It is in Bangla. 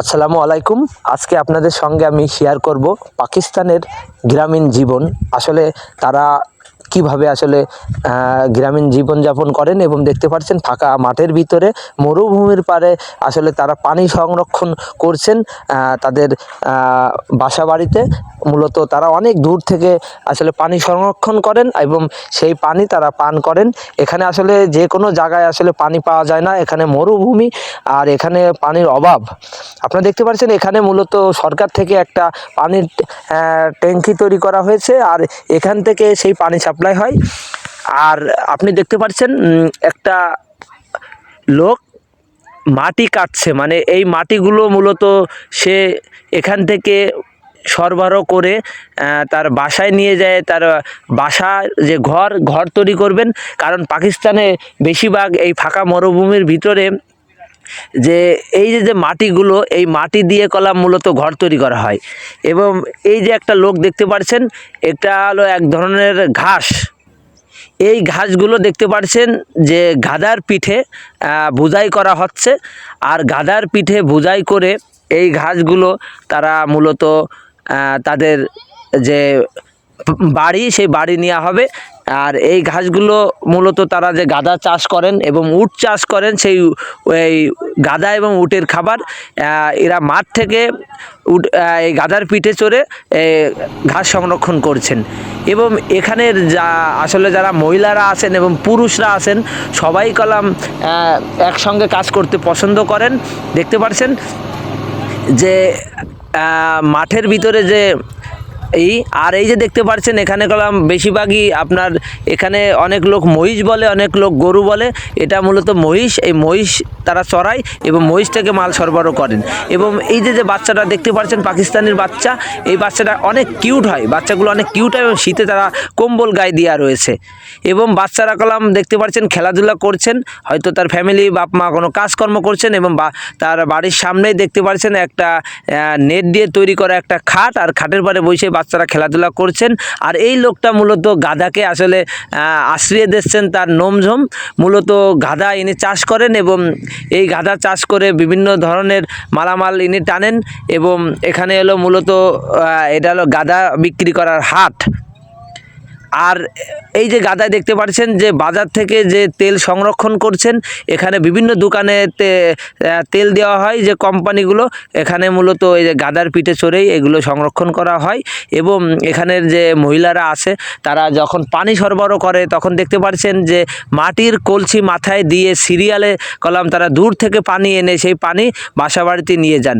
আসসালামু আলাইকুম। আজকে আপনাদের সঙ্গে আমি শেয়ার করব পাকিস্তানের গ্রামীণ জীবন। আসলে তারা কীভাবে আসলে গ্রামীণ জীবনযাপন করেন এবং দেখতে পাচ্ছেন ফাঁকা মাঠের ভিতরে, মরুভূমির পারে আসলে তারা পানি সংরক্ষণ করছেন তাদের বাসা বাড়িতে মূলত তারা অনেক দূর থেকে আসলে পানি সংরক্ষণ করেন এবং সেই পানি তারা পান করেন। এখানে আসলে যে কোনো জায়গায় আসলে পানি পাওয়া যায় না। এখানে মরুভূমি আর এখানে পানির অভাব। আপনারা দেখতে পাচ্ছেন এখানে মূলত সরকার থেকে একটা পানির ট্যাঙ্কি তৈরি করা হয়েছে আর এখান থেকে সেই পানি সাপ্লাই হয়। আর আপনি দেখতে পাচ্ছেন একটা লোক মাটি কাটছে মানে এই মাটিগুলো মূলত সে এখান থেকে সরবরাহ করে তার বাসায় নিয়ে যায়, তার বাসা যে ঘর ঘর তৈরি করবেন। কারণ পাকিস্তানে বেশিরভাগ এই ফাঁকা মরুভূমির ভিতরে যে এই যে যে মাটিগুলো, এই মাটি দিয়ে কলা মূলত ঘর তৈরি করা হয়। এবং এই যে একটা লোক দেখতে পাচ্ছেন এটা হলো এক ধরনের ঘাস। এই ঘাসগুলো দেখতে পাচ্ছেন যে গাদার পিঠে বোঝাই করা হচ্ছে। আর গাদার পিঠে বোঝাই করে এই ঘাসগুলো তারা মূলত তাদের যে বাড়ি, সেই বাড়ি নেওয়া হবে। আর এই ঘাসগুলো মূলত তারা যে গাদা চাষ করেন এবং উট চাষ করেন, সেই এই গাদা এবং উটের খাবার এরা মাঠ থেকে উট এই গাদার পিঠে চড়ে ঘাস সংরক্ষণ করছেন। এবং এখানের যা, আসলে যারা মহিলারা আছেন এবং পুরুষরা আছেন, সবাই কলাম একসঙ্গে কাজ করতে পছন্দ করেন। দেখতে পাচ্ছেন যে মাঠের ভিতরে যে এই, আর এই যে দেখতে পাচ্ছেন এখানে কলাম বেশিরভাগই আপনার, এখানে অনেক লোক মহিষ বলে, অনেক লোক গরু বলে। এটা মূলত মহিষ, এই মহিষ তারা চড়ায় এবং মহিষ থেকে মাল সরবরাহ করেন। এবং এই যে যে বাচ্চাটা দেখতে পাচ্ছেন পাকিস্তানের বাচ্চা, এই বাচ্চাটা অনেক কিউট হয়। বাচ্চাগুলো অনেক কিউট হয় এবং শীতে তারা কম্বল গায়ে দেওয়া রয়েছে। এবং বাচ্চারা কলাম দেখতে পাচ্ছেন খেলাধুলা করছেন, হয়তো তার ফ্যামিলি বাপ মা কোনো কাজকর্ম করছেন এবং তার বাড়ির সামনেই দেখতে পাচ্ছেন একটা নেট দিয়ে তৈরি করা একটা খাট, আর খাটের পরে বসে বাচ্চারা খেলাধুলা করছেন। আর এই লোকটা মূলত গাধাকে আসলে আশ্রিয়ে দিচ্ছেন তার নোমঝোম। মূলত গাধা ইনি চাষ করেন এবং এই গাধা চাষ করে বিভিন্ন ধরনের মালামাল ইনি টানেন এবং এখানে এলো মূলত এটা হলো গাধা বিক্রি করার হাট। আর এই যে গাদায় দেখতে পাচ্ছেন যে বাজার থেকে যে তেল সংরক্ষণ করছেন, এখানে বিভিন্ন দোকানে তেল দেওয়া হয় যে কোম্পানিগুলো। এখানে মূলত এই যে গাদার পিঠে চড়েই এগুলো সংরক্ষণ করা হয় এবং এখানের যে মহিলারা আছে, তারা যখন পানি সরবরাহ করে, তখন দেখতে পাচ্ছেন যে মাটির কলসি মাথায় দিয়ে সিরিয়ালে কলাম তারা দূর থেকে পানি এনে সেই পানি বাসা বাড়িতে নিয়ে যান।